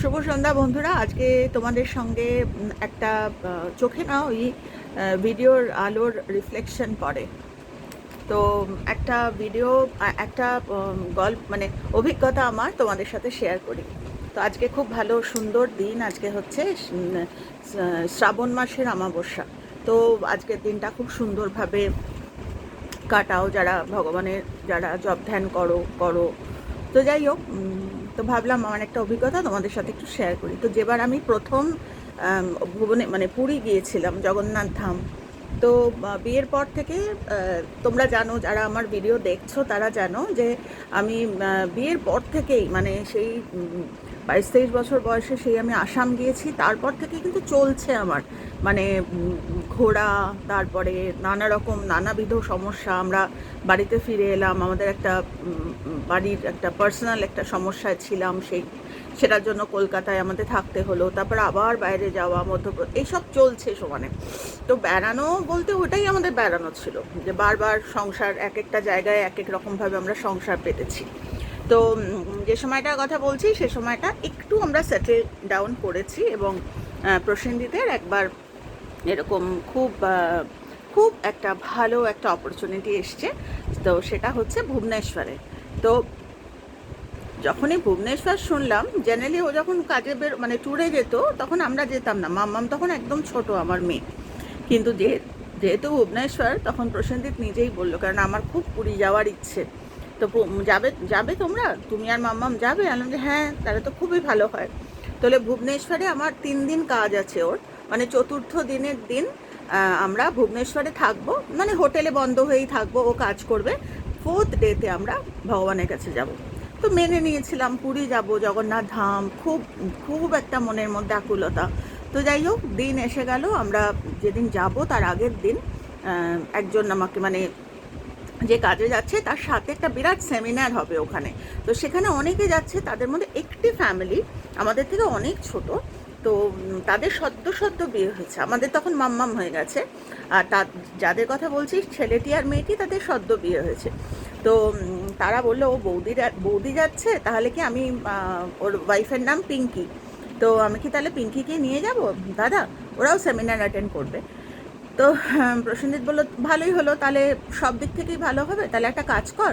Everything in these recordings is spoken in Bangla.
শুভ সন্ধ্যা বন্ধুরা। আজকে তোমাদের সঙ্গে একটা চোখে না ওই ভিডিওর আলোর রিফ্লেকশন পড়ে। তো, একটা ভিডিও একটা গল্প মানে অভিজ্ঞতা আমার তোমাদের সাথে শেয়ার করি। তো আজকে খুব ভালো, সুন্দর দিন। আজকে হচ্ছে শ্রাবণ মাসের অমাবস্যা। তো আজকের দিনটা খুব সুন্দরভাবে কাটাও যারা ভগবানের, যারা জব ধ্যান করো করো। তো যাই হোক তো ভাবলাম আমার একটা অভিজ্ঞতা তোমাদের সাথে একটু শেয়ার করি। তো যেবার আমি প্রথম ভুবনে মানে পুরী গিয়েছিলাম, জগন্নাথ ধাম, তো বিয়ের পর থেকে তোমরা জানো, যারা আমার ভিডিও দেখছ, তারা জানো যে আমি বিয়ের পর থেকেই মানে সেই বাইশ তেইশ বছর বয়সে সেই আমি আসাম গিয়েছি। তারপর থেকে কিন্তু চলছে আমার। মানে ঘোরা, তারপরে নানা রকম, নানাবিধ সমস্যা। আমরা বাড়িতে ফিরে এলাম। আমাদের একটা বাড়ির একটা পার্সোনাল একটা সমস্যায় ছিলাম। সেই, সেটার জন্য কলকাতায় আমাদের থাকতে হলো। তারপর আবার বাইরে যাওয়া মধ্যপ্রদেশ এইসব চলছে সমানে। তো বেড়ানো বলতে ওটাই আমাদের বেড়ানো ছিল। যে বারবার সংসার এক একটা জায়গায় এক এক রকমভাবে আমরা সংসার পেতেছি। তো যে সময়টার কথা বলছি, সে সময়টা একটু আমরা সেটেল ডাউন করেছি এবং প্রসেনজিতের একবার এরকম খুব খুব একটা ভালো একটা অপরচুনিটি এসছে। তো সেটা হচ্ছে ভুবনেশ্বরে। তো যখনই ভুবনেশ্বর শুনলাম জেনারেলি ও যখন কাজে বের মানে ট্যুরে যেত, তখন আমরা যেতাম না। মাম্মাম তখন একদম ছোট, আমার মেয়ে। কিন্তু যে যেহেতু ভুবনেশ্বর, তখন প্রসেনজিৎ নিজেই বলল, কারণ আমার খুব পুরী যাওয়ার ইচ্ছে। তো যাবে যাবে তোমরা? তুমি আর মাম্মাম যাবে? আলাম যে হ্যাঁ তাহলে তো খুবই ভালো হয়। তাহলে ভুবনেশ্বরে আমার তিন দিন কাজ আছে ওর। মানে চতুর্থ দিনের দিন আমরা ভুবনেশ্বরে থাকব। মানে হোটেলে বন্ধ হয়েই থাকব, ও কাজ করবে। ফোর্থ ডেতে আমরা ভগবানের কাছে যাব। তো মেনে নিয়েছিলাম, পুরী যাব, জগন্নাথ ধাম, খুব খুব একটা মনের মধ্যে আকুলতা। তো যাই হোক, দিন এসে গেল, আমরা যেদিন যাব তার আগের দিন একজন আমাকে মানে যে কাজে যাচ্ছে, তার সাথে একটা বিরাট সেমিনার হবে ওখানে। তো সেখানে অনেকে যাচ্ছে, তাদের মধ্যে একটি ফ্যামিলি আমাদের থেকে অনেক ছোট, তো তাদের সদ্য সদ্য বিয়ে হয়েছে। আমাদের তখন মাম্মাম হয়ে গেছে, আর তা যাদের কথা বলছি, ছেলেটি আর মেয়েটি তাদের সদ্য বিয়ে হয়েছে। তো তারা বলল, ও বৌদি বৌদি যাচ্ছে, তাহলে কি আমি ওর ওয়াইফের নাম পিঙ্কি? তো আমি কি তাহলে পিঙ্কিকে নিয়ে যাব? দাদা, ওরাও সেমিনার অ্যাটেন্ড করবে। তো হ্যাঁ, প্রসেনজিৎ বলল ভালোই হলো তাহলে সব দিক থেকেই ভালো হবে। তাহলে একটা কাজ কর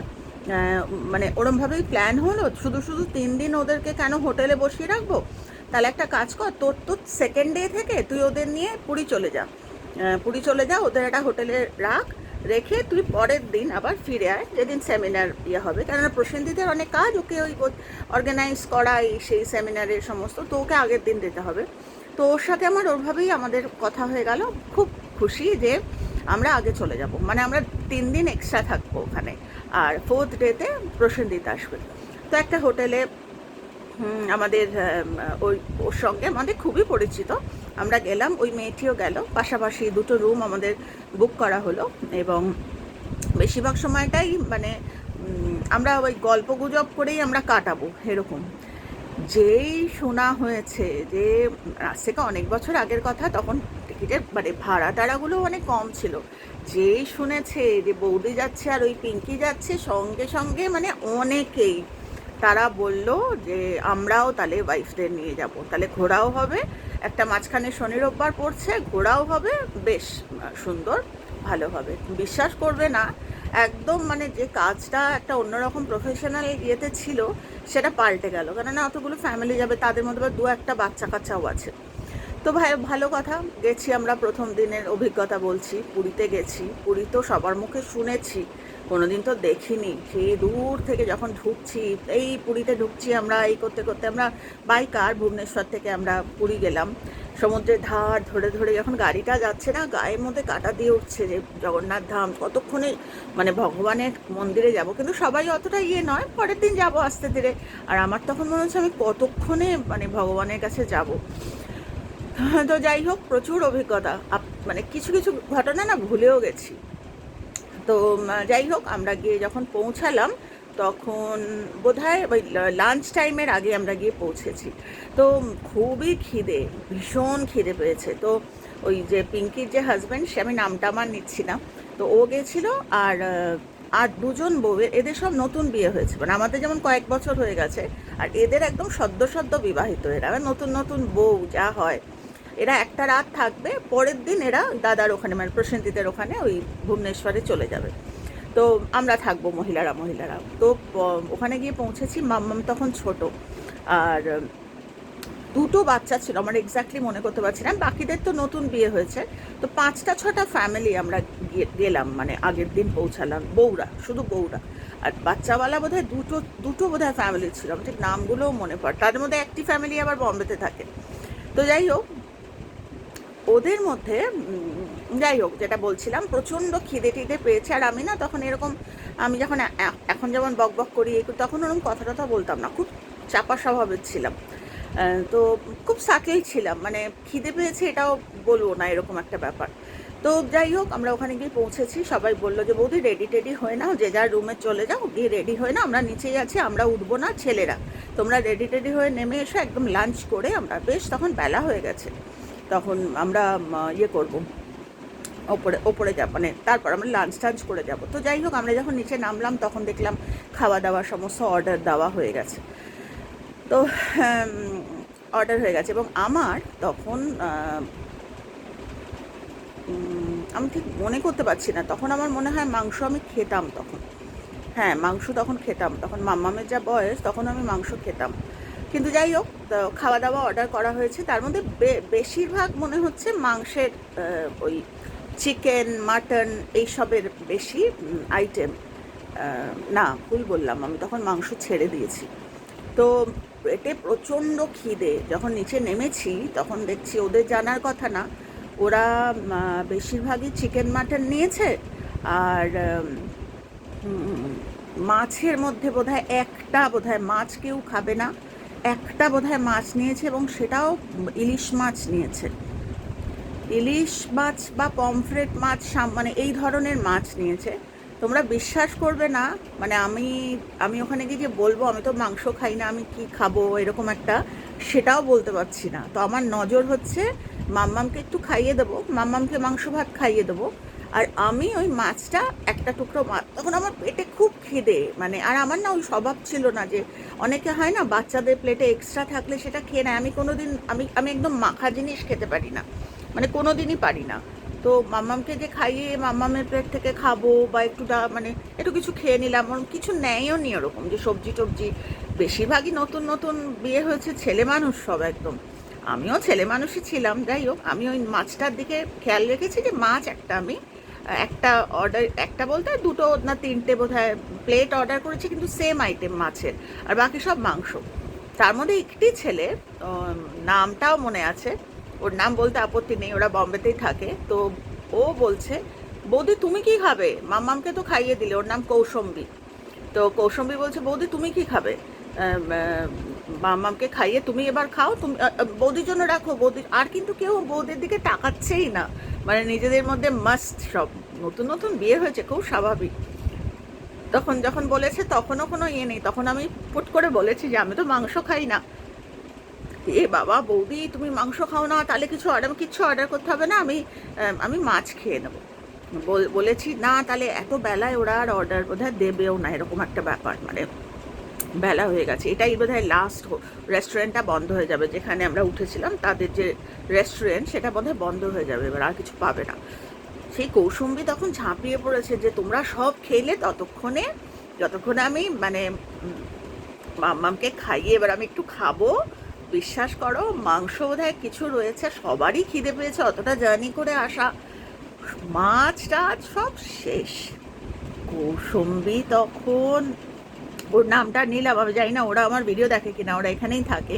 মানে ওরমভাবেই প্ল্যান হলো শুধু শুধু তিন দিন ওদেরকে কেন হোটেলে বসিয়ে রাখব? তাহলে একটা কাজ কর তোর তো সেকেন্ড ডে থেকে তুই ওদের নিয়ে পুরী চলে যা। পুরী চলে যা ওদের একটা হোটেলে রাখ রেখে তুই পরের দিন আবার ফিরে আয় যেদিন সেমিনার ইয়ে হবে। কেননা প্রসেনজিতের অনেক কাজ ওকে ওই অর্গানাইজ করা এই সেই সেমিনারের সমস্ত তো ওকে আগের দিন দিতে হবে। তো ওর সাথে আমার ওরভাবেই আমাদের কথা হয়ে গেল। খুব খুশি যে আমরা আগে চলে যাব। মানে আমরা তিন দিন এক্সট্রা থাকব ওখানে। আর ফোর্থ ডেতে প্রসেনজিৎ আসবে। তো একটা হোটেলে আমাদের ওই, ওর সঙ্গে আমাদের খুবই পরিচিত। আমরা গেলাম, ওই মেয়েটিও গেল। পাশাপাশি দুটো রুম আমাদের বুক করা হলো। এবং বেশিরভাগ সময়টাই মানে আমরা ওই গল্প গুজব করেই আমরা কাটাবো, এরকম। যেই শোনা হয়েছে যে, আজ থেকে অনেক বছর আগের কথা, তখন টিকিটের মানে ভাড়া টাড়াগুলো অনেক কম ছিল। যেই শুনেছে যে বৌদি যাচ্ছে আর ওই পিঙ্কি যাচ্ছে, সঙ্গে সঙ্গে মানে অনেকেই তারা বলল যে আমরাও তাহলে ওয়াইফদের নিয়ে যাব। তাহলে ঘোরাও হবে, একটা মাঝখানে শনি রোববার পড়ছে, ঘোরাও হবে, বেশ সুন্দর, ভালো হবে। বিশ্বাস করবে না, একদম মানে যে কাজটা একটা অন্যরকম প্রফেশনাল ইয়েতে ছিল, সেটা পাল্টে গেল। কেননা অতগুলো ফ্যামিলি যাবে, তাদের মধ্যে দু একটা বাচ্চা কাচ্চাও আছে। তো ভাই, ভালো কথা। গেছি আমরা প্রথম দিনের অভিজ্ঞতা বলছি, পুরীতে গেছি। পুরী তো সবার মুখে শুনেছি, কোনোদিন তো দেখিনি। সেই দূর থেকে যখন ঢুকছি, এই পুরীতে ঢুকছি আমরা, এই করতে করতে আমরা বাই কার ভুবনেশ্বর থেকে আমরা পুরী গেলাম। সমুদ্রের ধার ধরে ধরে যখন গাড়িটা যাচ্ছে না, গায়ের মধ্যে কাটা দিয়ে উঠছে যে জগন্নাথ ধাম, কতক্ষণে মানে ভগবানের মন্দিরে যাব। কিন্তু সবাই অতটা ইয়ে নয়, পরের দিন যাব আস্তে ধীরে। আর আমার তখন মনে হচ্ছে আমি কতক্ষণে মানে ভগবানের কাছে যাব। তো যাই হোক, প্রচুর অভিজ্ঞতা। মানে কিছু কিছু ঘটনা না ভুলেও গেছি। তো যাই হোক, আমরা গিয়ে যখন পৌঁছালাম, তখন বোধহয় ওই লাঞ্চ টাইমের আগে আমরা গিয়ে পৌঁছেছি। তো খুবই খিদে, ভীষণ খিদে পেয়েছে। তো, ওই যে পিঙ্কির যে হাজব্যান্ড সে আমি নামটা আমার নিচ্ছি না। তো ও গেছিল আর আর দুজন বউ এদের সব নতুন বিয়ে হয়েছে। মানে আমাদের যেমন কয়েক বছর হয়ে গেছে, আর এদের একদম সদ্য সদ্য বিবাহিত এরা। নতুন নতুন বউ যা হয় এরা একটা রাত থাকবে, পরের দিন এরা দাদার ওখানে মানে প্রসেনজিতের ওখানে ওই ভুবনেশ্বরে চলে যাবে। তো আমরা থাকব মহিলারা মহিলারা। তো ওখানে গিয়ে পৌঁছেছি, মাম্মাম তখন ছোট। আর দুটো বাচ্চা ছিল, আমার এক্স্যাক্টলি মনে করতে পারছি না। বাকিদের তো নতুন বিয়ে হয়েছে। তো পাঁচটা, ছটা ফ্যামিলি আমরা গেলাম মানে আগের দিন পৌঁছালাম। বউরা, শুধু বউরা। আর বাচ্চাওয়ালা বোধহয় দুটো দুটো বোধহয় ফ্যামিলি ছিল। ঠিক নামগুলোও মনে পড়ে তাদের মধ্যে একটি ফ্যামিলি আবার বম্বেতে থাকে। তো যাই হোক ওদের মধ্যে যাই হোক, যেটা বলছিলাম, প্রচণ্ড খিদে টিদে পেয়েছে। আর আমি না তখন এরকম, আমি যখন এখন যেমন বক বক করি তখন ওরকম কথা টথা বলতাম না, খুব চাপা স্বভাবের ছিলাম। তো খুব সাটেল ছিলাম মানে খিদে পেয়েছে এটাও বলব না, এরকম একটা ব্যাপার। তো যাই হোক, আমরা ওখানে গিয়ে পৌঁছেছি, সবাই বলল যে, বৌদি রেডি টেডি হয়ে নাও, যে যার রুমে চলে যাও, গিয়ে রেডি হয়ে না আমরা নিচেই আছি, আমরা উঠবো না, ছেলেরা। তোমরা রেডি টেডি হয়ে নেমে এসো, একদম লাঞ্চ করে আমরা, বেশ, তখন বেলা হয়ে গেছে। তখন আমরা ইয়ে করব। ওপরে ওপরে যাব মানে তারপর আমরা লাঞ্চ টাঞ্চ করে যাব। তো যাই হোক, আমরা যখন নিচে নামলাম, তখন দেখলাম খাওয়া দাওয়া সমস্ত অর্ডার দেওয়া হয়ে গেছে। তো অর্ডার হয়ে গেছে এবং আমার তখন আমি ঠিক মনে করতে পারছি না। তখন আমার মনে হয় মাংস আমি খেতাম তখন। হ্যাঁ মাংস তখন খেতাম। তখন মাম্মামের যা বয়স, তখন আমি মাংস খেতাম। কিন্তু যাই হোক খাওয়া দাওয়া অর্ডার করা হয়েছে। তার মধ্যে বেশিরভাগ মনে হচ্ছে মাংসের ওই চিকেন মাটন এইসবের বেশি আইটেম না, ভুল বললাম, আমি তখন মাংস ছেড়ে দিয়েছি। তো পেটে প্রচণ্ড খিদে, যখন নিচে নেমেছি, তখন দেখছি ওদের জানার কথা না। ওরা বেশিরভাগই চিকেন মাটন নিয়েছে, আর মাছের মধ্যে বোধহয় একটা, বোধহয় মাছ কেউ খাবে না। একটা বোধহয় মাছ নিয়েছে এবং সেটাও ইলিশ মাছ নিয়েছে। ইলিশ মাছ বা পমফ্রেট মাছ মানে এই ধরনের মাছ নিয়েছে। তোমরা বিশ্বাস করবে না মানে আমি আমি ওখানে গিয়ে যে বলব, আমি তো মাংস খাই না, আমি কি খাব, এরকম একটা, সেটাও বলতে পারছি না। তো আমার নজর হচ্ছে, মাম্মামকে একটু খাইয়ে দেবো, মাম্মামকে মাংস ভাত খাইয়ে দেবো। আর আমি ওই মাছটা একটা টুকরো মাছ তখন আমার পেটে খুব খিদে মানে আর আমার না ওই স্বভাব ছিল না যে অনেকে হয় না বাচ্চাদের প্লেটে এক্সট্রা থাকলে সেটা খেয়ে নেয়। আমি কোনো দিন আমি আমি একদম মাখা জিনিস খেতে পারি না মানে কোনো দিনই পারি না। তো মাম্মামকে যে খাইয়ে মাম্মামের প্লেট থেকে খাব বা একটু ডা- মানে একটু কিছু খেয়ে নিলাম, ওরম কিছু নেয়ও নি ওরকম যে সবজি টবজি। বেশিরভাগই নতুন নতুন বিয়ে হয়েছে ছেলে মানুষ সব একদম। আমিও ছেলে মানুষই ছিলাম, যাই হোক, আমি ওই মাছটার দিকে খেয়াল রেখেছি যে মাছ একটা আমি একটা অর্ডার একটা বলতে দুটো না তিনটে বোধহয় প্লেট অর্ডার করেছি, কিন্তু সেম আইটেম মাছের। আর বাকি সব মাংস। তার মধ্যে একটি ছেলে নামটাও মনে আছে। ওর নাম বলতে আপত্তি নেই, ওরা বম্বেতেই থাকে। তো ও বলছে, বৌদি, তুমি কি খাবে? মাম্মামকে তো খাইয়ে দিলে, ওর নাম কৌশম্বী। তো কৌশম্বী বলছে, বৌদি, তুমি কি খাবে? আহ, খাইয়ে তুমি এবার খাও তুমি বৌদির জন্য রাখো বৌদি আর কিন্তু কেউ বৌদির দিকে তাকাচ্ছেই না। মানে নিজেদের মধ্যে মাস্ট সব। নতুন নতুন বিয়ে হয়েছে খুব স্বাভাবিক। তখন যখন বলেছে তখনও কোনো ইয়ে নেই। তখন আমি পুট করে বলেছি যে আমি তো মাংস খাই না। এ বাবা বৌদি তুমি মাংস খাও না তাহলে কিছু অর্ডার কিছু অর্ডার করতে হবে না আমি আমি মাছ খেয়ে নেব। বল- বলেছি না তাহলে এত বেলায় ওরা আর অর্ডার বোধহয় দেবেও না এরকম একটা ব্যাপার। মানে বেলা হয়ে গেছে। এটাই বোধহয় লাস্ট রেস্টুরেন্টটা বন্ধ হয়ে যাবে। যেখানে আমরা উঠেছিলাম, তাদের যে রেস্টুরেন্ট সেটা বোধহয় বন্ধ হয়ে যাবে। এবার আর কিছু পাবে না। সেই কৌসুম্বি তখন ঝাঁপিয়ে পড়েছে যে, তোমরা সব খেলে ততক্ষণে, যতক্ষণে আমি মানে মাম্মামকে খাইয়ে এবার আমি একটু খাব। বিশ্বাস করো, মাংস বোধহয় কিছু রয়েছে, সবারই খিদে পেয়েছে, অতটা জার্নি করে আসা। মাছ টাছ সব শেষ। কৌসুম্বি তখন ওর নামটা নিলাম আমি জানি না, ওরা আমার ভিডিও দেখে কিনা, ওরা এখানেই থাকে।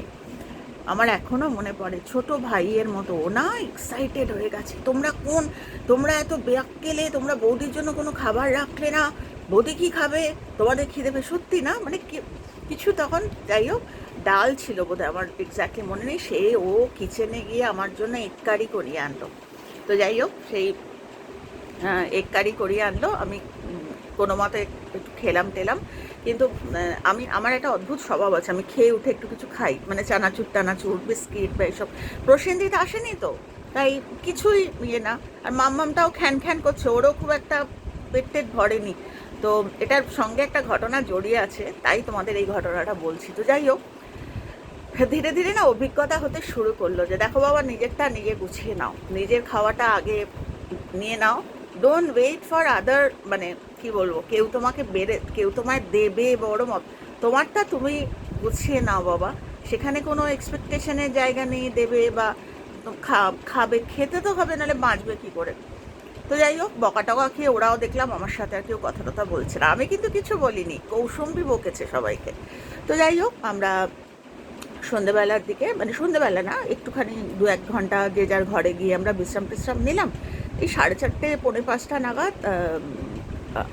আমার এখনও মনে পড়ে, ছোট ভাইয়ের মতো, ও না এক্সাইটেড হয়ে গেছে। তোমরা কোন, তোমরা এত বেয়াক্কেলে, তোমরা বৌদির জন্য কোনো খাবার রাখলে না? বৌদি কি খাবে? তোমাদের খিদে পেয়ে সত্যি না? মানে কিছু তখন যাই হোক, ডাল ছিল বোধহয়, আমার এক্স্যাক্টলি মনে নেই। সে ও কিচেনে গিয়ে আমার জন্য এক কারি করিয়ে আনলো। তো যাই হোক, সেই এগ কারি করিয়ে আনলো। আমি কোনো মতে একটু খেলাম টেলাম। কিন্তু আমি, আমার একটা অদ্ভুত স্বভাব আছে। আমি খেয়ে উঠে একটু কিছু খাই। মানে চানাচুর, টানাচুর, বিস্কিট বা এইসব প্রসেনজিৎ আসেনি তো? তাই কিছুই ইয়ে না। আর মাম্মামটাও খ্যান খ্যান করছে। ওরও খুব একটা পেট টেট ভরেনি তো এটার সঙ্গে একটা ঘটনা জড়িয়ে আছে। তাই তোমাদের এই ঘটনাটা বলছি। তো যাই হোক, ধীরে ধীরে না অভিজ্ঞতা হতে শুরু করল যে, দেখো বাবা, নিজেরটা নিজে গুছিয়ে নাও। নিজের খাওয়াটা আগে নিয়ে নাও। ডোন্ট ওয়েট ফর আদার মানে কি বলব? কেউ তোমাকে বেড়ে, কেউ তোমায় দেবে বড় মত। তোমারটা তুমি গুছিয়ে নাও বাবা। সেখানে কোনো এক্সপেকটেশনের জায়গা নেই দেবে বা খাবে, খেতে তো হবে, নাহলে বাঁচবে কি করে? তো যাই হোক, বকা টকা খেয়ে ওরাও দেখলাম আমার সাথে আর কেউ কথা টথা বলছে না। আমি কিন্তু কিছু বলিনি, কৌশম্বী বকেছে সবাইকে। তো যাই হোক, আমরা সন্ধেবেলার দিকে মানে সন্ধেবেলা না, একটুখানি দু এক ঘণ্টা যে যার ঘরে গিয়ে আমরা বিশ্রাম টিশ্রাম নিলাম। এই সাড়ে চারটে, পৌনে পাঁচটা নাগাদ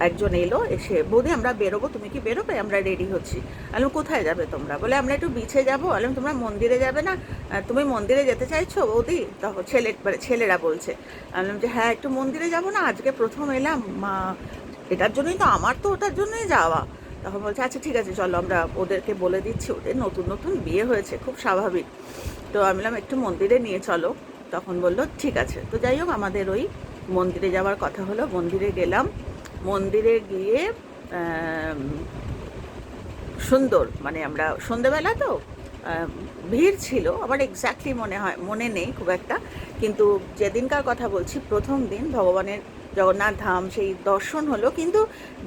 একজন এলো, এসে, বৌদি, আমরা বেরোবো, তুমি কি বেরোবে? আমরা রেডি হচ্ছি। আলম কোথায় যাবে তোমরা? বলে, আমরা একটু বিছে যাব। আলম তোমরা মন্দিরে যাবে না? তুমি মন্দিরে যেতে চাইছো, বৌদি? তখন ছেলে মানে ছেলেরা বলছে। আলম যে হ্যাঁ একটু মন্দিরে যাব না? আজকে প্রথম এলাম, মা, এটার জন্যই তো আমার তো ওটার জন্যই যাওয়া। তখন বলছে আচ্ছা ঠিক আছে, চলো, আমরা ওদেরকে বলে দিচ্ছি, ওদের নতুন নতুন বিয়ে হয়েছে, খুব স্বাভাবিক। তো আমি বললাম, একটু মন্দিরে নিয়ে চলো। তখন বলল, ঠিক আছে। তো যাই হোক, আমাদের ওই মন্দিরে যাওয়ার কথা হলো, মন্দিরে গেলাম। মন্দিরে গিয়ে সুন্দর মানে আমরা সন্ধেবেলা তো ভিড় ছিল, আবার এক্স্যাক্টলি মনে হয়, মনে নেই খুব একটা, কিন্তু যেদিনকার কথা বলছি, প্রথম দিন ভগবানের জগন্নাথ ধাম সেই দর্শন হলো, কিন্তু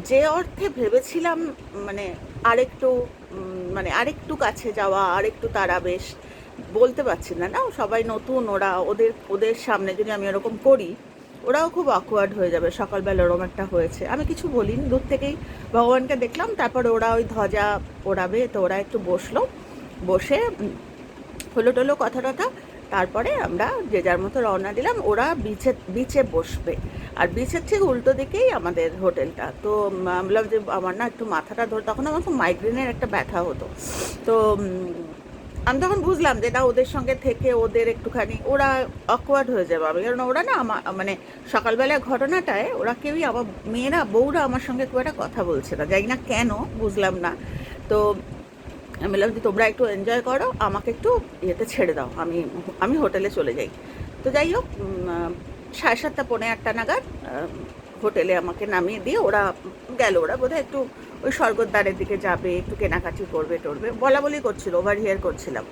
যে অর্থে ভেবেছিলাম মানে আরেকটু মানে আরেকটু কাছে যাওয়া, আরেকটু তারা বেশ, বলতে পারছি না না, সবাই নতুন, ওরা ওদের ওদের সামনে যদি আমি ওরকম করি ওরাও খুব অকওয়ার্ড হয়ে যাবে, সকালবেলা ওরম একটা হয়েছে। আমি কিছু বলিনি, দূর থেকেই ভগবানকে দেখলাম, তারপর ওরা ওই ধ্বজা ওড়াবে তো ওরা একটু বসল, বসে হলো টলো কথা টথা, তারপরে আমরা যে যার মতো রওনা দিলাম, ওরা বিচে বিচে বসবে। আর বিচের ঠিক উল্টো দিকেই আমাদের হোটেলটা। তো বললাম যে আমার না একটু মাথাটা ধরে, তখন আমার খুব মাইগ্রেনের একটা ব্যথা হতো। তো আমি তখন বুঝলাম যে না, ওদের সঙ্গে থেকে ওদের একটুখানি, ওরা অকওয়ার্ড হয়ে যাবে আমি। কারণ ওরা না আমার মানে সকালবেলা ঘটনাটায় ওরা কেউই আমার মেয়েরা, বউরা আমার সঙ্গে খুব একটা কথা বলছে না। যাই না কেন, বুঝলাম না। তো আমি বললাম যে, তোমরা একটু এনজয় করো, আমাকে একটু ইয়েতে ছেড়ে দাও। আমি আমি হোটেলে চলে যাই। তো যাই হোক সাড়ে সাতটা, পৌনে আটটা নাগাদ হোটেলে আমাকে নামিয়ে দিয়ে ওরা গেল। ওরা বোধহয় একটু ওই স্বর্গদ্বারের দিকে যাবে, একটু কেনাকাটি করবে টরবে। বলা বলি করছিল ওভার হিয়ার করছিলাম।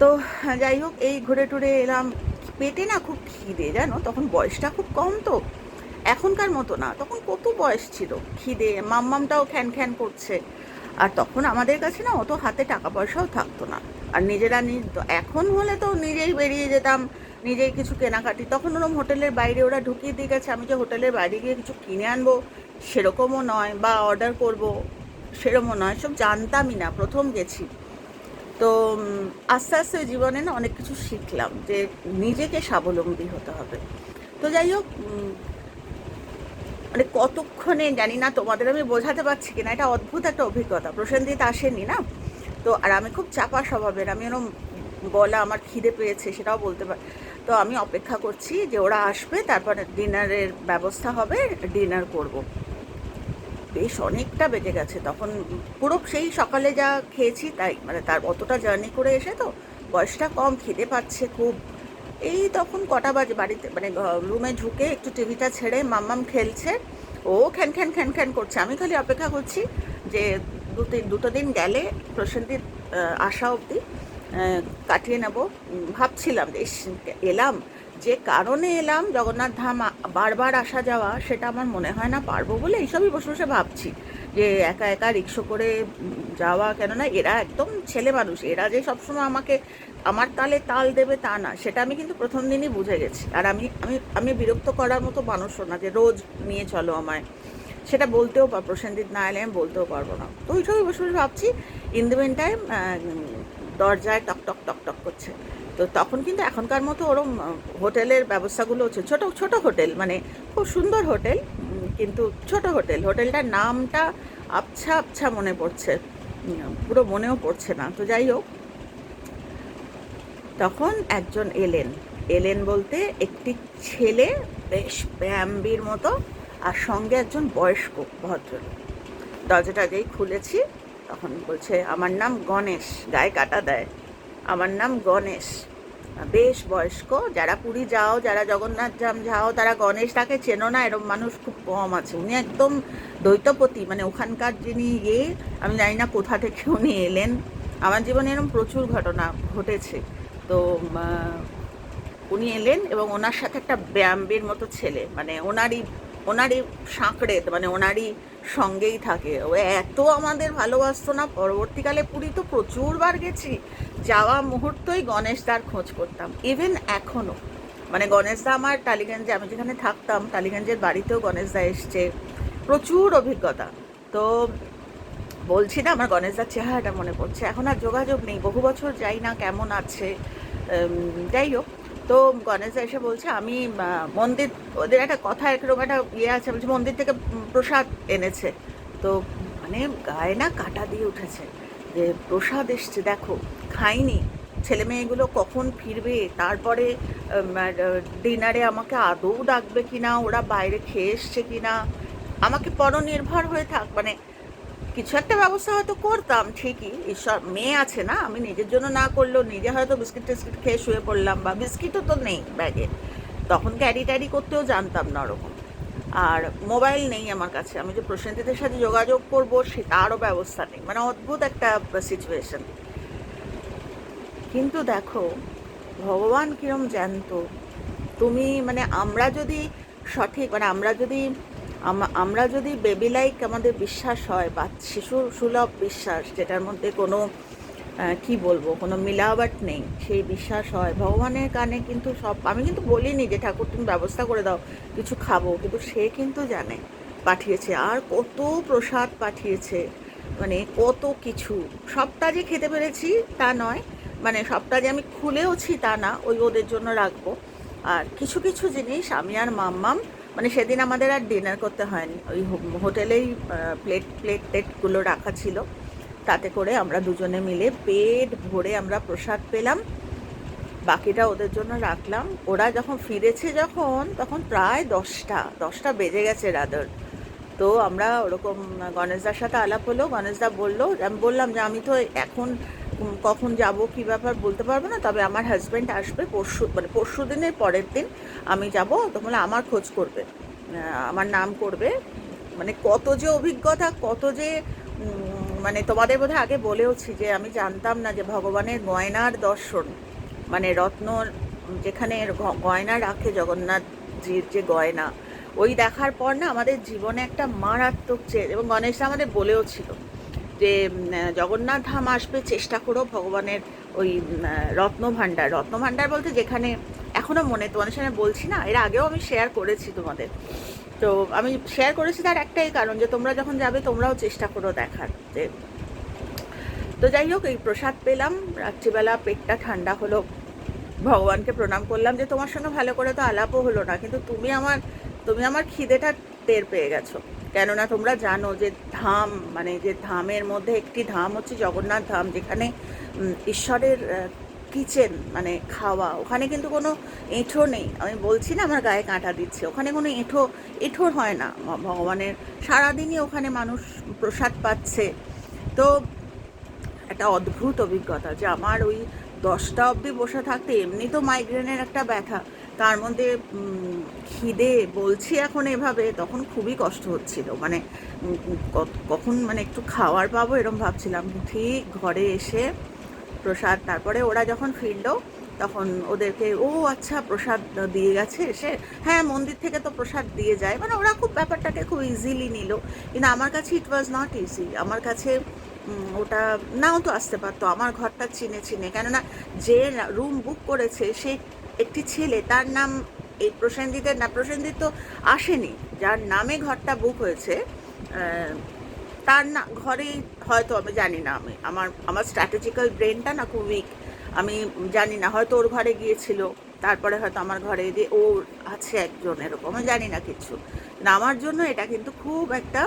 তো যাই হোক, এই ঘুরে টুরে এলাম। পেটে না খুব খিদে, জানো? তখন বয়সটা খুব কম তো। এখনকার মতো না, তখন কত বয়স ছিল? খিদে, মাম্মামটাও খ্যান খ্যান করছে। আর তখন আমাদের কাছে না অত হাতে টাকা পয়সাও থাকতো না। আর নিজেরা নিজ এখন হলে তো নিজেই বেরিয়ে যেতাম। নিজেই কিছু কেনাকাটি। তখন ওরম হোটেলের বাইরে ওরা ঢুকিয়ে দিয়ে গেছে, আমি যে হোটেলের বাইরে গিয়ে কিছু কিনে আনব, সেরকমও নয় বা অর্ডার করব সেরকমও নয় সব জানতামই না, প্রথম গেছি। তো আস্তে আস্তে জীবনে না অনেক কিছু শিখলাম যে নিজেকে স্বাবলম্বী হতে হবে। তো যাই হোক মানে কতক্ষণে জানি না তোমাদের আমি বোঝাতে পারছি কিনা, এটা অদ্ভুত একটা অভিজ্ঞতা প্রসেনজিৎ আসেনি না? তো, আর আমি খুব চাপা স্বভাবের, আমি ওরম বলা আমার খিদে পেয়েছে, সেটাও বলতে পার তো আমি অপেক্ষা করছি যে ওরা আসবে, তারপরে ডিনারের ব্যবস্থা হবে, ডিনার করব। বেশ অনেকটা বেজে গেছে, তখন পুরো সেই সকালে যা খেয়েছি তাই মানে তার অতটা জার্নি করে এসে তো বয়সটা কম খেতে পাচ্ছে খুব। এই তখন কটা বাজে, বাড়িতে মানে রুমে ঢুকে একটু টিভিটা ছেড়ে মাম্মাম খেলছে, ও খ্যান খ্যান খ্যান খ্যান করছে। আমি খালি অপেক্ষা করছি যে দু তিন, দুটো দিন গেলে প্রসেনজিৎ আসা অবধি কাটিয়ে নেব। ভাবছিলাম যে এলাম। যে কারণে এলাম, জগন্নাথ ধাম বারবার আসা যাওয়া, সেটা আমার মনে হয় না পারব বলে এইসবই বসে বসে ভাবছি। যে একা একা রিক্সো করে যাওয়া কেননা এরা একদম ছেলে মানুষ। এরা যে সবসময় আমাকে, আমার তালে তাল দেবে তা না। সেটা আমি কিন্তু প্রথম দিনই বুঝে গেছি। আর আমি আমি আমি বিরক্ত করার মতো মানুষও না যে রোজ নিয়ে চলো আমায়। সেটা বলতেও পার প্রসেনজিৎ না এলে আমি বলতেও পারব না। তো ওই সবই বসে বসে ভাবছি। ইন দ্য টাইম দরজায় টক টক টক টক করছে। তো তখন কিন্তু এখনকার মতো ওরম হোটেলের ব্যবস্থাগুলো হচ্ছে ছোট ছোট হোটেল মানে খুব সুন্দর হোটেল কিন্তু ছোট হোটেল। হোটেলটার নামটা আবছা আবছা মনে পড়ছে পুরো মনেও পড়ছে না। তো যাই হোক, তখন একজন এলেন। এলেন বলতে একটি ছেলে, বেশ ব্যায়ামবির মতো, আর সঙ্গে একজন বয়স্ক ভদ্রলোক। দরজাটা যেই খুলেছি। তখন বলছে, আমার নাম গণেশ। গায়ে কাটা দেয়। আমার নাম গণেশ। বেশ বয়স্ক, যারা পুরী যাও, যারা জগন্নাথ ধাম যাও, তারা গণেশ গণেশটাকে চেনো না এরকম মানুষ খুব কম আছে। উনি একদম দ্বৈতপতি মানে ওখানকার যিনি ইয়ে আমি জানি না কোথা থেকে উনি এলেন। আমার জীবনে এরকম প্রচুর ঘটনা ঘটেছে। তো উনি এলেন এবং ওনার সাথে একটা ব্যায়ামের মতো ছেলে মানে ওনারই ওনারই সাঁকড়ে মানে ওনারই সঙ্গেই থাকে। ও এত আমাদের ভালোবাসতো না, পরবর্তীকালে পুরী তো প্রচুরবার গেছি। যাওয়া মুহূর্তই গণেশদার খোঁজ করতাম ইভেন এখনও মানে গণেশদা আমার টালিগঞ্জে, আমি যেখানে থাকতাম, টালিগঞ্জের বাড়িতেও গণেশদা এসছে। প্রচুর অভিজ্ঞতা। তো বলছি না, আমার গণেশদার চেহারাটা মনে পড়ছে। এখন আর যোগাযোগ নেই, বহু বছর যাই না, কেমন আছে? যাই হোক। তো গণেশ এসে বলছে, আমি মন্দির, ওদের একটা কথা এরকম একটা ইয়ে আছে, বলছে, মন্দির থেকে প্রসাদ এনেছে। তো মানে গায়ে না কাটা দিয়ে উঠেছে যে প্রসাদ এসছে, দেখো, খাইনি। ছেলে মেয়েগুলো কখন ফিরবে? তারপরে ডিনারে আমাকে আদৌ ডাকবে কিনা? ওরা বাইরে খেয়ে এসছে কিনা? আমাকে পরনির্ভর হয়ে থাক মানে কিছু একটা ব্যবস্থা হয়তো করতাম, ঠিকই। ঈশ্বর, মেয়ে আছে না, আমি নিজের জন্য না করলেও নিজে হয়তো বিস্কিট টিস্কিট খেয়ে শুয়ে পড়লাম বা বিস্কিটও তো নেই ব্যাগে। তখন ক্যারি ট্যারি করতেও জানতাম না ওরকম। আর মোবাইল নেই আমার কাছে। আমি যে প্রসেনজিতের সাথে যোগাযোগ করব, সে তারও ব্যবস্থা নেই। মানে অদ্ভুত একটা সিচুয়েশন কিন্তু দেখো, ভগবান কিরম জ্যান্ত। তুমি মানে আমরা যদি সঠিক মানে আমরা যদি আমরা যদি বেবি লাইক আমাদের বিশ্বাস হয় বা শিশু সুলভ বিশ্বাস, যেটার মধ্যে কোনো কি বলব, কোনো মিলাওয়াট নেই, সেই বিশ্বাস হয়। ভগবানের কানে কিন্তু সব আমি কিন্তু বলিনি যে ঠাকুর তুমি ব্যবস্থা করে দাও, কিছু খাব, কিন্তু সে কিন্তু জানে, পাঠিয়েছে। আর কত প্রসাদ পাঠিয়েছে মানে কত কিছু। সবটা যে খেতে পেরেছি তা নয় মানে সবটা যে আমি খুলেওছি তা না, ওই ওদের জন্য রাখব। আর কিছু কিছু জিনিস আমি আর মাম্মাম মানে সেদিন আমাদের আর ডিনার করতে হয়নি। ওই হোটেলেই প্লেট প্লেট টেটগুলো রাখা ছিল। তাতে করে আমরা দুজনে মিলে পেট ভরে আমরা প্রসাদ পেলাম। বাকিটা ওদের জন্য রাখলাম। ওরা যখন ফিরেছে যখন, তখন প্রায় দশটা দশটা বেজে গেছে রাদার তো আমরা ওরকম গণেশদার সাথে আলাপ হলো। গণেশদা বলল, আমি বললাম যে, আমি তো এখন কখন যাব, কি ব্যাপার বলতে পারব না, তবে আমার হাজব্যান্ড আসবে পরশু মানে পরশু দিনের পরের দিন আমি যাব তখন আমার খোঁজ করবে আমার নাম করবে মানে কত যে অভিজ্ঞতা, কত যে মানে তোমাদের বোধহয় আগে বলেওছি যে আমি জানতাম না যে ভগবানের গয়নার দর্শন মানে রত্ন যেখানে গয়না রাখে জগন্নাথজির যে গয়না, ওই দেখার পর না আমাদের জীবনে একটা মারাত্মক চেঞ্জ এবং গণেশদা আমাদের বলেও ছিল যে জগন্নাথ ধাম আসবে চেষ্টা করো ভগবানের ওই উম, আহ, রত্ন ভাণ্ডার। রত্ন ভাণ্ডার বলতে যেখানে এখনও মনে তোমাদের সামনে বলছি না এর আগেও আমি শেয়ার করেছি তোমাদের। তো আমি শেয়ার করেছি তার একটাই কারণ যে তোমরা যখন যাবে তোমরাও চেষ্টা করো দেখার যে তো যাই হোক এই প্রসাদ পেলাম। রাত্রিবেলা পেটটা ঠান্ডা হলো। ভগবানকে প্রণাম করলাম যে তোমার সঙ্গে ভালো করে তো আলাপও হলো না কিন্তু তুমি আমার তুমি আমার খিদেটা টের পেয়ে গেছো। কেননা তোমরা জানো যে ধাম মানে যে ধামের মধ্যে একটি ধাম হচ্ছে জগন্নাথ ধাম, যেখানে ঈশ্বরের কিচেন মানে খাওয়া, ওখানে কিন্তু কোনো এঁঠো নেই। আমি বলছি না আমার গায়ে কাঁটা দিচ্ছে, ওখানে কোনো এঁঠো এঁঠোর হয় না। ভগবানের সারাদিনই ওখানে মানুষ প্রসাদ পাচ্ছে। তো একটা অদ্ভুত অভিজ্ঞতা যে আমার ওই দশটা অবধি বসে থাকতে এমনি তো মাইগ্রেনের একটা ব্যথা। তার মধ্যে খিদে বলছি এখন এভাবে, তখন খুবই কষ্ট হচ্ছিল। মানে কখন মানে একটু খাওয়ার পাবো এরকম ভাবছিলাম। ঠিক ঘরে এসে প্রসাদ, তারপরে ওরা যখন ফিরলো, তখন ওদেরকে, ও আচ্ছা প্রসাদ দিয়ে গেছে এসে? হ্যাঁ মন্দির থেকে তো প্রসাদ দিয়ে যায়। মানে ওরা খুব, ব্যাপারটাকে খুব ইজিলি নিল। কিন্তু আমার কাছে ইট ওয়াজ নট ইজি আমার কাছে ওটা নাও তো আসতে পারতো। আমার ঘরটা চিনে চিনে। কেননা যে রুম বুক করেছে, সে একটি ছেলে, তার নাম এই প্রসেনজিতের না, প্রসেনজিৎ তো আসেনি, যার নামে ঘরটা বুক হয়েছে তার না, ঘরেই হয়তো, আমি জানি না, আমি, আমার আমার স্ট্র্যাটেজিক্যাল ব্রেনটা না খুব উইক আমি জানি না, হয়তো ওর ঘরে গিয়েছিল, তারপরে হয়তো আমার ঘরে দিয়ে ও আছে একজন, এরকম, আমি জানি না কিছু না আমার জন্য এটা কিন্তু খুব একটা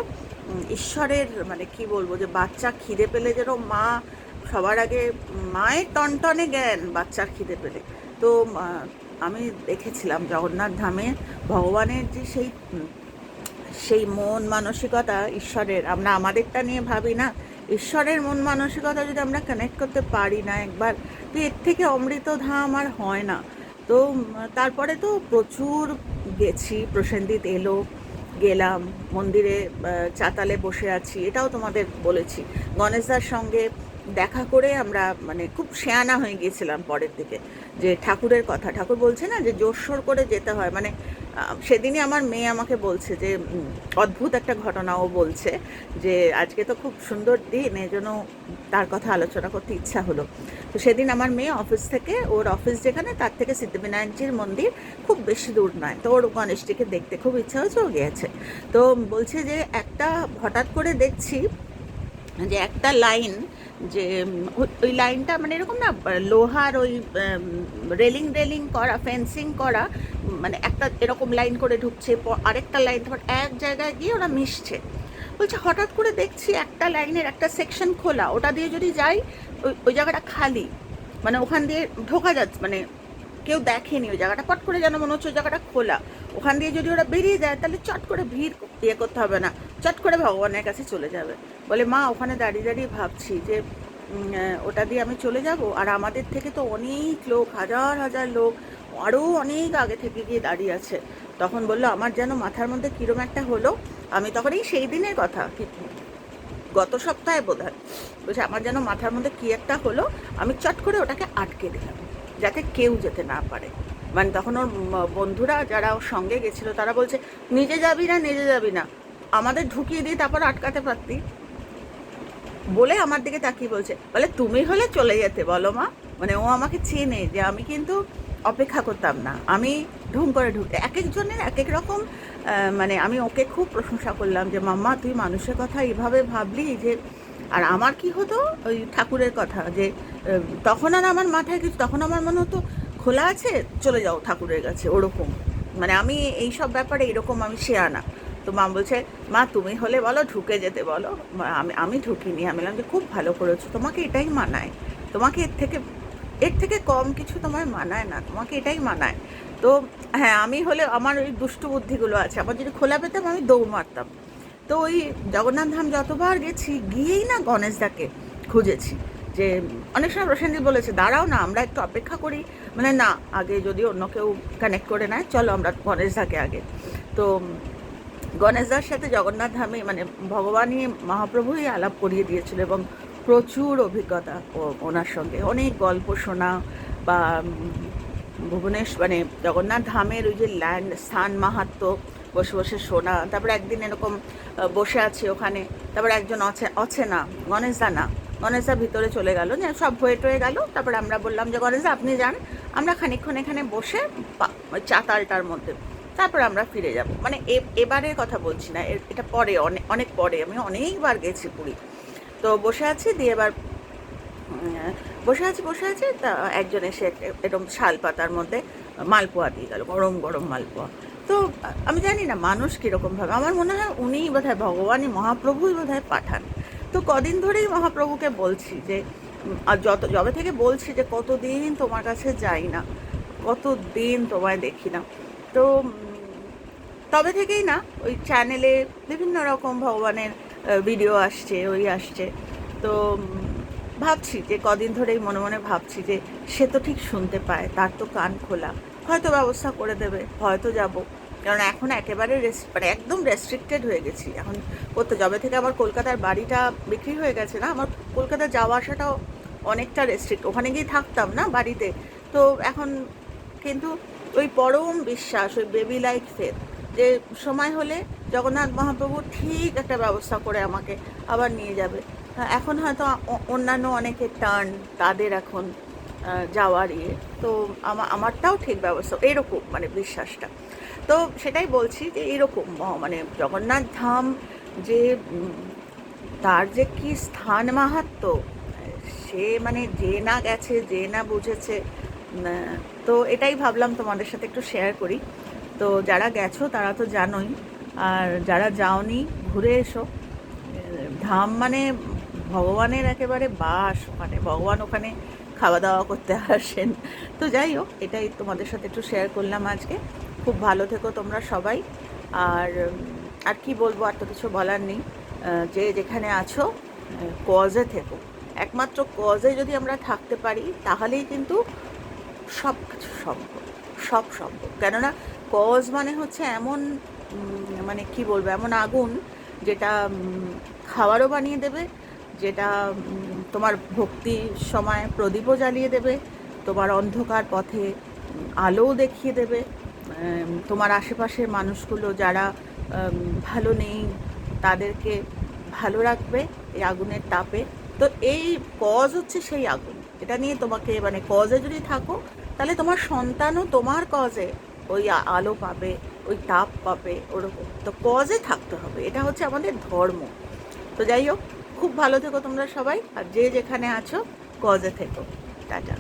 ঈশ্বরের মানে কি বলব, যে বাচ্চা খিদে পেলে যেন মা, সবার আগে মায়ের টনটনে জ্ঞান, বাচ্চার খিদে পেলে। তো আমি দেখেছিলাম জগন্নাথ ধামে ভগবানের যে সেই সেই মন মানসিকতা ঈশ্বরের। আমরা আমাদেরটা নিয়ে ভাবি না। ঈশ্বরের মন মানসিকতা যদি আমরা কানেক্ট করতে পারি না একবার, তো এর থেকে অমৃত ধাম আর হয় না। তো তারপরে তো প্রচুর গেছি, প্রসেনজিৎ এলো, গেলাম, মন্দিরে চাতালে বসে আছি, এটাও তোমাদের বলেছি। গণেশদার সঙ্গে দেখা করে আমরা মানে খুব শেয়ানা হয়ে গিয়েছিলাম পরের দিকে, যে ঠাকুরের কথা। ঠাকুর বলছে না যে জোরসোর করে যেতে হয়। মানে সেদিনই আমার মেয়ে আমাকে বলছে যে অদ্ভুত একটা ঘটনা ও বলছে যে, আজকে তো খুব সুন্দর দিন, এই জন্য তার কথা আলোচনা করতে ইচ্ছা হলো। তো সেদিন আমার মেয়ে অফিস থেকে, ওর অফিস যেখানে, তার থেকে সিদ্ধিবিনায়কজির মন্দির খুব বেশি দূর নয়। তো ওর গণেশটিকে দেখতে খুব ইচ্ছা হয়েছে, ও গিয়েছে। তো বলছে যে, একটা হঠাৎ করে দেখছি যে একটা লাইন যে ওই- লাইনটা মানে এরকম না, লোহার ওই রেলিং রেলিং করা, ফেন্সিং করা মানে একটা এরকম লাইন করে ঢুকছে আরেকটা লাইন এক জায়গায় গিয়ে ওরা মিশছে। বলছে, হঠাৎ করে দেখছি একটা লাইনের একটা সেকশন খোলা, ওটা দিয়ে যদি যাই, ওই ওই জায়গাটা খালি মানে ওখান দিয়ে ঢোকা যাচ্ছে মানে কেউ দেখেনি ওই জায়গাটা, পট করে যেন মনে হচ্ছে ওই জায়গাটা খোলা। ওখান দিয়ে যদি ওরা বেরিয়ে যায়, তাহলে চট করে ভিড় ইয়ে করতে হবে না, চট করে ভগবানের কাছে চলে যাবে। বলে, মা, ওখানে দাঁড়িয়ে দাঁড়িয়ে ভাবছি যে ওটা দিয়ে আমি চলে যাব। আর আমাদের থেকে তো অনেক লোক, হাজার হাজার লোক আরও অনেক আগে থেকে গিয়ে দাঁড়িয়ে আছে। তখন বলল, আমার যেন মাথার মধ্যে কীরম একটা হলো। আমি তখন এই সেই দিনের কথা গত সপ্তাহে বোধ হয় বলছে, আমার যেন মাথার মধ্যে কী একটা হলো, আমি চট করে ওটাকে আটকে দিলাম, যাতে কেউ যেতে না পারে। মানে তখন ওর বন্ধুরা যারা ওর সঙ্গে গেছিল, তারা বলছে, নিজে যাবি না, নিজে যাবি না। আমাদের ঢুকিয়ে দিয়ে তারপর আটকাতে পারতি। বলে আমার দিকে তাকিয়ে বলছে, বলে, তুমি হলে চলে যেতে বলো মা। মানে ও আমাকে চেনে যে আমি কিন্তু অপেক্ষা করতাম না। আমি ঢুম করে ঢুকতে এক একজনের এক এক রকম মানে আমি ওকে খুব প্রশংসা করলাম যে, মাম্মা, তুই মানুষের কথা এইভাবে ভাবলি যে, আর আমার কি হতো ওই ঠাকুরের কথা যে তখন আর আমার মাথায় কিছু, তখন আমার মনে হতো খোলা আছে, চলে যাও ঠাকুরের কাছে, ওরকম। মানে আমি এই সব ব্যাপারে এরকম আমি শেয়ানা তো মা বলছে, মা, তুমি হলে বলো, ঢুকে যেতে বলো। আমি আমি ঢুকিনি। আমি বললাম যে, খুব ভালো করেছ। তোমাকে এটাই মানায়। তোমাকে এর থেকে এর থেকে কম কিছু তোমার মানায় না। তোমাকে এটাই মানায়। তো হ্যাঁ আমি হলে আমার ওই দুষ্টু বুদ্ধিগুলো আছে। আমার যদি খোলা পেতাম, আমি দৌড় মারতাম। তো ওই জগন্নাথ ধাম যতবার গেছি, গিয়েই না গণেশদাকে খুঁজেছি। যে, অনেক সময় প্রসেনজিৎ বলেছে, দাঁড়াও না, আমরা একটু অপেক্ষা করি। মানে না, আগে যদি অন্য কেউ কানেক্ট করে নেয়, চলো আমরা গণেশদাকে আগে। তো গণেশদার সাথে জগন্নাথ ধামে মানে ভগবানই মহাপ্রভুই আলাপ করিয়ে দিয়েছিল এবং প্রচুর অভিজ্ঞতা ওনার সঙ্গে। অনেক গল্প শোনা বা ভুবনেশ মানে জগন্নাথ ধামের ওই যে ল্যান্ড স্থান মাহাত্ম বসে বসে শোনা, তারপরে একদিন এরকম বসে আছি ওখানে, তারপর একজন অছে অচেনা গণেশদা না, গণেশদা ভিতরে চলে গেল যে সব হয়ে টয়ে গেল, তারপরে আমরা বললাম যে, গণেশদা, আপনি যান, আমরা খানিকক্ষণ এখানে বসে চাতালটার মধ্যে। তারপর আমরা ফিরে যাব। মানে এবারের কথা বলছি না এটা পরে অনেক অনেক পরে, আমি অনেকবার গেছি পুরী। তো বসে আছি, দিয়ে এবার বসে আছি বসে আছি, তা একজন এসে এরকম শাল পাতার মধ্যে মালপোয়া দিয়ে গেল, গরম গরম মালপোয়া। তো আমি জানি না মানুষ কীরকম ভাবে, আমার মনে হয় উনিই বোধ হয় ভগবানই, মহাপ্রভুই বোধ হয় পাঠান। তো কদিন ধরেই মহাপ্রভুকে বলছি যে আর যত, যবে থেকে বলছি যে, কতদিন তোমার কাছে যাই না, কতদিন তোমায় দেখি না। তো তবে থেকেই না, ওই চ্যানেলে বিভিন্ন রকম ভগবানের ভিডিও আসছে, ওই আসছে। তো ভাবছি যে কদিন ধরেই মনে মনে ভাবছি যে সে তো ঠিক শুনতে পায়, তার তো কান খোলা। হয়তো ব্যবস্থা করে দেবে, হয়তো যাব। কারণ এখন একেবারে মানে একদম রেস্ট্রিক্টেড হয়ে গেছি। এখন করতে, যবে থেকে আমার কলকাতার বাড়িটা বিক্রি হয়ে গেছে না, আমার কলকাতা যাওয়া আসাটাও অনেকটা রেস্ট্রিক্ট ওখানে গিয়ে থাকতাম না বাড়িতে। তো এখন কিন্তু ওই পরম বিশ্বাস, ওই বেবি লাইক ফেথ যে সময় হলে জগন্নাথ মহাপ্রভু ঠিক একটা ব্যবস্থা করে আমাকে আবার নিয়ে যাবে। এখন হয়তো অন্যান্য অনেকে টার্ন তাদের এখন যাওয়ার ইয়ে। তো আমার আমারটাও ঠিক ব্যবস্থা, এরকম মানে বিশ্বাসটা। তো সেটাই বলছি যে এরকম মানে জগন্নাথ ধাম যে তার যে কি স্থান মাহাত্ম, সে মানে যে না গেছে, যে না বুঝেছে তো এটাই ভাবলাম তোমাদের সাথে একটু শেয়ার করি। তো যারা গেছো, তারা তো জানোই। আর যারা যাওনি, ঘুরে এসো। ধাম মানে ভগবানের একেবারে বাস মানে ভগবান ওখানে খাওয়া দাওয়া করতে আসেন। তো যাই হোক, এটাই তোমাদের সাথে একটু শেয়ার করলাম আজকে। খুব ভালো থেকো তোমরা সবাই। আর আর কি বলব, আর তো কিছু বলার নেই। যে যেখানে আছো কজে থেকো। একমাত্র কজে যদি আমরা থাকতে পারি, তাহলেই কিন্তু সব কিছু সম্ভব। সব সম্ভব। কেননা কজ মানে হচ্ছে এমন মানে কি বলব, এমন আগুন যেটা খাবারও বানিয়ে দেবে, যেটা তোমার ভক্তির সময় প্রদীপও জ্বালিয়ে দেবে, তোমার অন্ধকার পথে আলোও দেখিয়ে দেবে তোমার আশেপাশের মানুষগুলো যারা ভালো নেই, তাদেরকে ভালো রাখবে এই আগুনের তাপে। তো এই কজ হচ্ছে সেই আগুন। এটা নিয়ে তোমাকে মানে কজে যদি থাকো তাহলে তোমার সন্তানও তোমার কজে ওই আলো পাবে, ওই তাপ পাবে, ওরকম। তো কজে থাকতে হবে। এটা হচ্ছে আমাদের ধর্ম। তো যাই হোক, খুব ভালো থেকো তোমরা সবাই। আর যে যেখানে আছো কজে থেকো। টাটা।